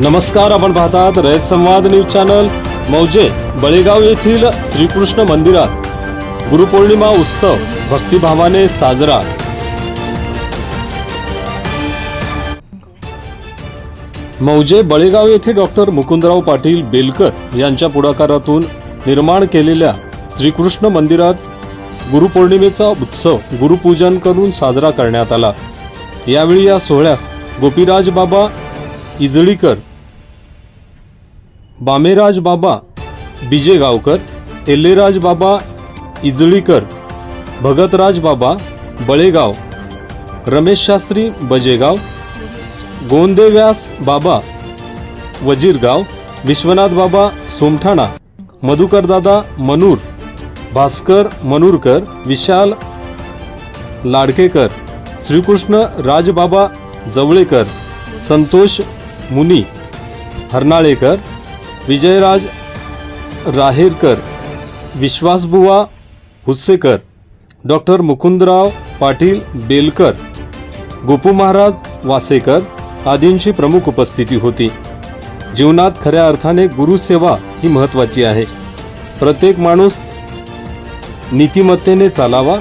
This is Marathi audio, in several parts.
नमस्कार आपण पाहतात रयत संवाद न्यूज चॅनल मौजे बळेगाव येथील श्रीकृष्ण मंदिरात. गुरुपौर्णिमा उत्सव भक्तिभावाने साजरा. मौजे बळेगाव येथे डॉक्टर मुकुंदराव पाटील बेलकर यांच्या पुढाकारातून निर्माण केलेल्या श्रीकृष्ण मंदिरात गुरुपौर्णिमेचा उत्सव गुरुपूजन करून साजरा करण्यात आला. यावेळी या सोहळ्यास गोपीराज बाबा इजळीकर बामेराज बाबा बिजेगावकर एल्लेराज बाबा इजळीकर भगतराज बाबा बळेगाव रमेश शास्त्री बजेगाव गोंदेव्यास बाबा वजीरगाव विश्वनाथ बाबा सोमठाणा मधुकरदादा मनूर भास्कर मनूरकर विशाल लाडकेकर श्रीकृष्ण राजबाबा जवळेकर संतोष मुनी हरनाळेकर विजयराज राहेरकर विश्वासबुवा हुस्सेकर डॉक्टर मुकुंदराव पाटील बेलकर गोपू महाराज वासेकर आदींची प्रमुख उपस्थिती होती. जीवनात खऱ्या अर्थाने गुरुसेवा ही महत्त्वाची आहे. प्रत्येक माणूस नीतिमत्तेने चालावा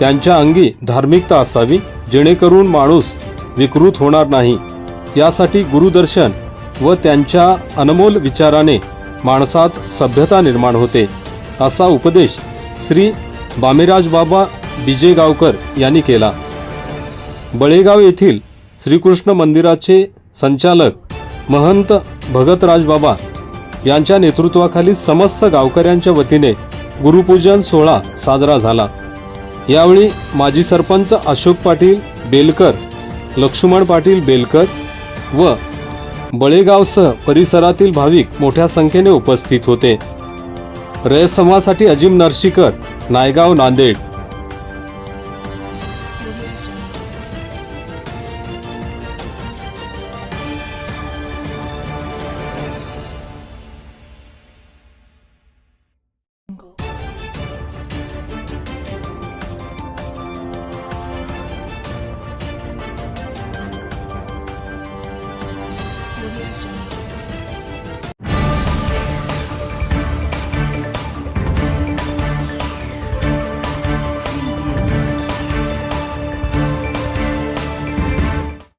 त्यांच्या अंगी धार्मिकता असावी जेणेकरून माणूस विकृत होणार नाही. यासाठी गुरुदर्शन व त्यांच्या अनमोल विचाराने माणसात सभ्यता निर्माण होते. असा उपदेश श्री बामेराज बाबा बिजेगावकर यांनी केला. बळेगाव येथील श्रीकृष्ण मंदिराचे संचालक महंत भगतराज बाबा यांच्या नेतृत्वाखाली समस्त गावकऱ्यांच्या वतीने गुरुपूजन सोहळा साजरा झाला. यावेळी माजी सरपंच अशोक पाटील बेलकर लक्ष्मण पाटील बेलकर व बळेगावसह परिसरातील भाविक मोठ्या संख्येने उपस्थित होते. रयत समाजासाठी अजिम नरशीकर नायगाव नांदेड.